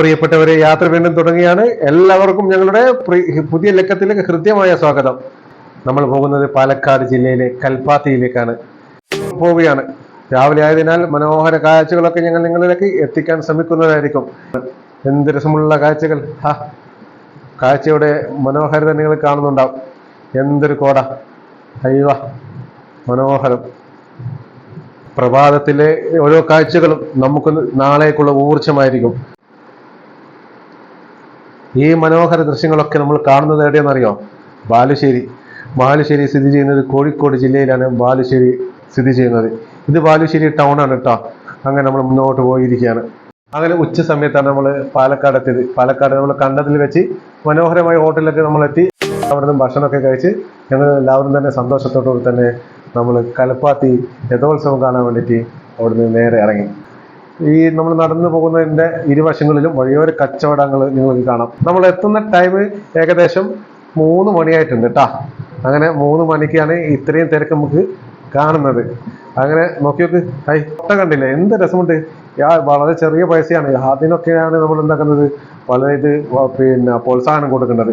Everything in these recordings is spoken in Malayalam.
പ്രിയപ്പെട്ടവരെ യാത്ര വീണ്ടും തുടങ്ങിയാണ് എല്ലാവർക്കും ഞങ്ങളുടെ പുതിയ ലക്കത്തിലേക്ക് ഹൃദ്യമായ സ്വാഗതം. നമ്മൾ പോകുന്നത് പാലക്കാട് ജില്ലയിലെ കൽപ്പാത്തിയിലേക്കാണ്. പോവുകയാണ്. രാവിലെ ആയതിനാൽ മനോഹര കാഴ്ചകളൊക്കെ ഞങ്ങൾ നിങ്ങളിലേക്ക് എത്തിക്കാൻ ശ്രമിക്കുന്നതായിരിക്കും. എന്ത് രസമുള്ള കാഴ്ചകൾ. ഹാ കാഴ്ചയുടെ മനോഹരത നിങ്ങൾ കാണുന്നുണ്ടാവും. എന്തൊരു കോട. അയ്യ മനോഹരം. പ്രഭാതത്തിലെ ഓരോ കാഴ്ചകളും നമുക്ക് നാളേക്കുള്ള ഊർജമായിരിക്കും ഈ മനോഹര ദൃശ്യങ്ങളൊക്കെ നമ്മൾ കാണുന്നത് എവിടെയെന്നറിയോ ബാലുശ്ശേരി. ബാലുശ്ശേരി സ്ഥിതി ചെയ്യുന്നത് കോഴിക്കോട് ജില്ലയിലാണ് ബാലുശ്ശേരി സ്ഥിതി ചെയ്യുന്നത്. ഇത് ബാലുശ്ശേരി ടൗൺ ആണ് കേട്ടോ. അങ്ങനെ നമ്മൾ മുന്നോട്ട് പോയിരിക്കുകയാണ്. അങ്ങനെ ഉച്ച സമയത്താണ് നമ്മൾ പാലക്കാട് എത്തിയത്. പാലക്കാട് നമ്മൾ കണ്ടതിൽ വെച്ച് മനോഹരമായ ഹോട്ടലിലൊക്കെ നമ്മൾ എത്തി. അവിടുന്ന് ഭക്ഷണമൊക്കെ കഴിച്ച് ഞങ്ങൾ എല്ലാവരും തന്നെ സന്തോഷത്തോടുകൂടി തന്നെ നമ്മൾ കലപ്പാത്തി രഥോത്സവം കാണാൻ വേണ്ടിയിട്ട് അവിടുന്ന് നേരെ ഇറങ്ങി. ഈ നമ്മൾ നടന്നു പോകുന്നതിന്റെ ഇരുവശങ്ങളിലും വഴിയോര കച്ചവടങ്ങൾ നിങ്ങൾക്ക് കാണാം. നമ്മൾ എത്തുന്ന ടൈം ഏകദേശം മൂന്ന് മണിയായിട്ടുണ്ട് കേട്ടാ അങ്ങനെ മൂന്ന് മണിക്കാണ് ഇത്രയും തിരക്ക് നമുക്ക് കാണുന്നത്. അങ്ങനെ നോക്കി നോക്ക്. ഹൈ ഒട്ട കണ്ടില്ലേ? എന്ത് രസമുണ്ട്. യാ വളരെ ചെറിയ പൈസയാണ്. അതിനൊക്കെയാണ് നമ്മൾ എന്താക്കുന്നത്? വളരെ ഇത് പിന്നെ പ്രോത്സാഹനം കൊടുക്കുന്നത്.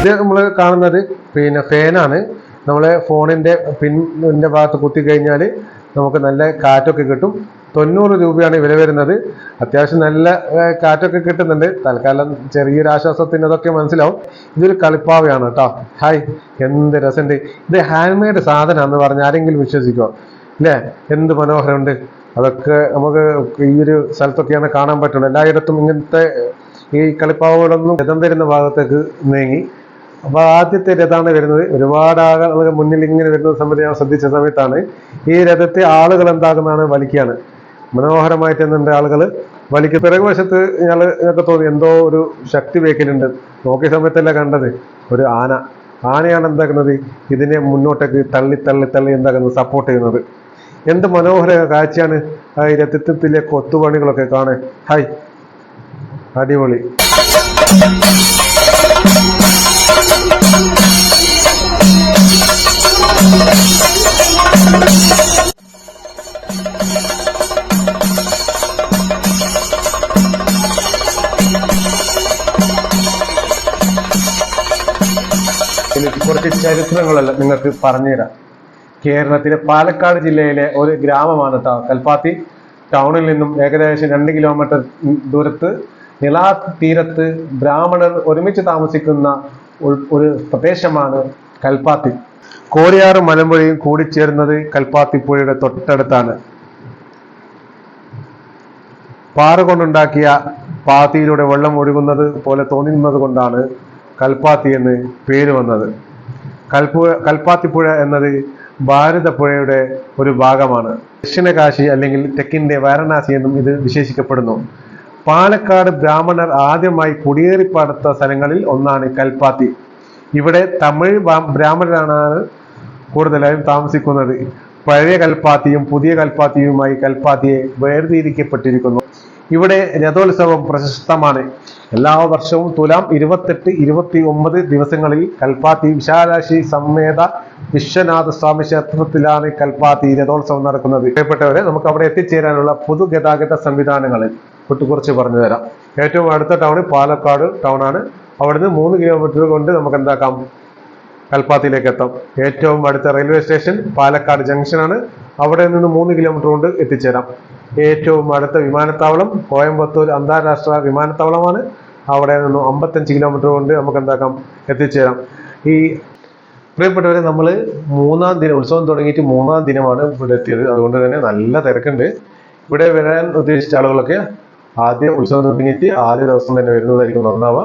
ഇത് നമ്മൾ കാണുന്നത് പിന്നെ ഫാനാണ്. നമ്മളെ ഫോണിന്റെ പിന്നിന്റെ ഭാഗത്ത് കുത്തി കഴിഞ്ഞാൽ നമുക്ക് നല്ല കാറ്റൊക്കെ കിട്ടും. തൊണ്ണൂറ് രൂപയാണ് വില വരുന്നത്. അത്യാവശ്യം നല്ല കാറ്റൊക്കെ കിട്ടുന്നുണ്ട്. തൽക്കാലം ചെറിയൊരു ആശ്വാസത്തിന് അതൊക്കെ മനസ്സിലാവും. ഇതൊരു കളിപ്പാവയാണ് കേട്ടോ. ഹായ് എന്ത് രസമുണ്ട്. ഇത് ഹാൻഡ് മെയ്ഡ് സാധനമാണെന്ന് പറഞ്ഞ് ആരെങ്കിലും വിശ്വസിക്കോ അല്ലേ? എന്ത് മനോഹരമുണ്ട്. അതൊക്കെ നമുക്ക് ഈ ഒരു സ്ഥലത്തൊക്കെയാണ് കാണാൻ പറ്റുള്ളൂ. എല്ലായിടത്തും ഇങ്ങനത്തെ ഈ കളിപ്പാവുകളൊന്നും ഇടം വരുന്ന ഭാഗത്തേക്ക് നീങ്ങി അപ്പൊ ആദ്യത്തെ രഥമാണ് വരുന്നത്. ഒരുപാട് ആളുകൾ മുന്നിൽ ഇങ്ങനെ വരുന്ന സമയത്ത് ഞാൻ ശ്രദ്ധിച്ച സമയത്താണ്. ഈ രഥത്തെ ആളുകൾ എന്താകുന്നതാണ് വലിക്കുകയാണ് മനോഹരമായിട്ട് എന്തുണ്ട് ആളുകൾ വലിക്കും പിറകുവശത്ത് ഞങ്ങൾ ഞങ്ങൾക്ക് തോന്നി. എന്തോ ഒരു ശക്തി വേക്കലുണ്ട്. നോക്കിയ സമയത്തല്ല കണ്ടത്. ഒരു ആന. ആനയാണ് എന്താക്കുന്നത്? ഇതിനെ മുന്നോട്ടേക്ക് തള്ളി തള്ളി തള്ളി എന്താക്കുന്നത് സപ്പോർട്ട് ചെയ്യുന്നത്. എന്ത് മനോഹര കാഴ്ചയാണ് ആ രഥത്തിലെ കൊത്തുപണികളൊക്കെ കാണാൻ. ഹായ് അടിപൊളി. എനിക്ക് കുറച്ച് ചരിത്രങ്ങളെല്ലാം നിങ്ങൾക്ക് പറഞ്ഞുതരാം. കേരളത്തിലെ പാലക്കാട് ജില്ലയിലെ ഒരു ഗ്രാമമാണ് കേട്ടോ കൽപ്പാത്തി. ടൗണിൽ നിന്നും ഏകദേശം രണ്ട് കിലോമീറ്റർ ദൂരത്ത് നിലാ തീരത്ത് ബ്രാഹ്മണർ ഒരുമിച്ച് താമസിക്കുന്ന ഒരു- പ്രദേശമാണ് കൽപ്പാത്തി. കോരിയാറും മലമ്പുഴയും കൂടിച്ചേരുന്നത് കൽപ്പാത്തി പുഴയുടെ തൊട്ടടുത്താണ്. പാറ കൊണ്ടുണ്ടാക്കിയ പാത്തിയിലൂടെ വെള്ളം ഒഴുകുന്നത് പോലെ തോന്നുന്നത് കൊണ്ടാണ് കൽപ്പാത്തി എന്ന് പേര് വന്നത്. കൽപ്പു കൽപ്പാത്തിപ്പുഴ എന്നത് ഭാരതപ്പുഴയുടെ ഒരു ഭാഗമാണ്. ദക്ഷിണകാശി അല്ലെങ്കിൽ തെക്കിന്റെ വാരണാസി എന്നും ഇത് വിശേഷിക്കപ്പെടുന്നു. പാലക്കാട് ബ്രാഹ്മണർ ആദ്യമായി കുടിയേറിപ്പാടുത്ത സ്ഥലങ്ങളിൽ ഒന്നാണ് കൽപ്പാത്തി. ഇവിടെ തമിഴ് ബ്രാഹ്മണരാണ് കൂടുതലായും താമസിക്കുന്നത്. പഴയ കൽപ്പാത്തിയും പുതിയ കൽപ്പാത്തിയുമായി കൽപ്പാത്തിയെ വേർതിരിക്കപ്പെട്ടിരിക്കുന്നു. ഇവിടെ രഥോത്സവം പ്രശസ്തമാണ്. എല്ലാ വർഷവും തുലാം ഇരുപത്തെട്ട് ഇരുപത്തി ഒമ്പത് ദിവസങ്ങളിൽ കൽപ്പാത്തി വിശാലാശി സമേത വിശ്വനാഥ സ്വാമി ക്ഷേത്രത്തിലാണ് കൽപ്പാത്തി രഥോത്സവം നടക്കുന്നത്. പ്രിയപ്പെട്ടവരെ നമുക്ക് അവിടെ എത്തിച്ചേരാനുള്ള പൊതുഗതാഗത സംവിധാനങ്ങൾ കുറിച്ച് പറഞ്ഞു തരാം. ഏറ്റവും അടുത്ത ടൗൺ പാലക്കാട് ടൗൺ ആണ്. അവിടുന്ന് മൂന്ന് കിലോമീറ്റർ കൊണ്ട് നമുക്ക് എന്താക്കാം? കൽപ്പാത്തിയിലേക്ക് എത്താം. ഏറ്റവും അടുത്ത റെയിൽവേ സ്റ്റേഷൻ പാലക്കാട് ജംഗ്ഷനാണ് അവിടെ നിന്ന് മൂന്ന് കിലോമീറ്റർ കൊണ്ട് എത്തിച്ചേരാം. ഏറ്റവും അടുത്ത വിമാനത്താവളം കോയമ്പത്തൂർ അന്താരാഷ്ട്ര വിമാനത്താവളമാണ്. അവിടെ നിന്നും അമ്പത്തഞ്ച് കിലോമീറ്റർ കൊണ്ട് നമുക്ക് എന്താക്കാം എത്തിച്ചേരാം. ഈ പ്രിയപ്പെട്ടവരെ നമ്മൾ മൂന്നാം ദിനം ഉത്സവം തുടങ്ങിയിട്ട് മൂന്നാം ദിനമാണ് ഇവിടെ എത്തിയത്. അതുകൊണ്ട് തന്നെ നല്ല തിരക്കുണ്ട്. ഇവിടെ വരാൻ ഉദ്ദേശിച്ച ആളുകളൊക്കെ ആദ്യം ഉത്സവം തുടങ്ങിയിട്ട് ആദ്യ ദിവസം തന്നെ വരുന്നതായിരിക്കും നന്നാവുക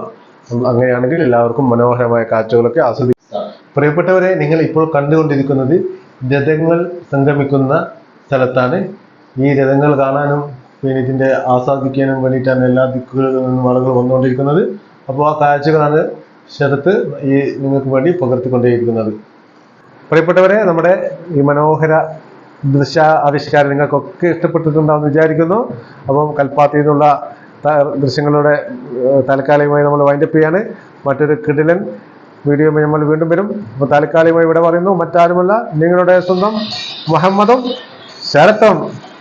അങ്ങനെയാണെങ്കിൽ എല്ലാവർക്കും മനോഹരമായ കാഴ്ചകളൊക്കെ ആസ്വദിക്കാം പ്രിയപ്പെട്ടവരെ നിങ്ങൾ ഇപ്പോൾ കണ്ടുകൊണ്ടിരിക്കുന്നത് രഥങ്ങൾ സംഗമിക്കുന്ന സ്ഥലത്താണ്. ഈ രഥങ്ങൾ കാണാനും പിന്നെ ഇതിന്റെ ആസ്വാദിക്കാനും വേണ്ടിയിട്ടാണ് എല്ലാ ദിക്കുകളിൽ നിന്നും ആളുകൾ വന്നുകൊണ്ടിരിക്കുന്നത്. അപ്പോൾ ആ കാഴ്ചകളാണ് ശരത്ത് ഈ നിങ്ങൾക്ക് വേണ്ടി പകർത്തിക്കൊണ്ടേയിരിക്കുന്നത്. പ്രിയപ്പെട്ടവരെ നമ്മുടെ ഈ മനോഹര ദൃശ്യ ആവിഷ്കാരം നിങ്ങൾക്കൊക്കെ ഇഷ്ടപ്പെട്ടിട്ടുണ്ടാവും വിചാരിക്കുന്നു. അപ്പം കൽപ്പാത്തിയിൽ നിന്നുള്ള ദൃശ്യങ്ങളുടെ താൽക്കാലികമായി നമ്മൾ വൈൻഡപ്പ് ചെയ്യാണ്. മറ്റൊരു കിടിലൻ വീഡിയോ നമ്മൾ വീണ്ടും വരും. അപ്പോൾ താൽക്കാലികമായി ഇവിടെ പറയുന്നു മറ്റാരുമല്ല നിങ്ങളുടെ സ്വന്തം മുഹമ്മദും ശരത്തും.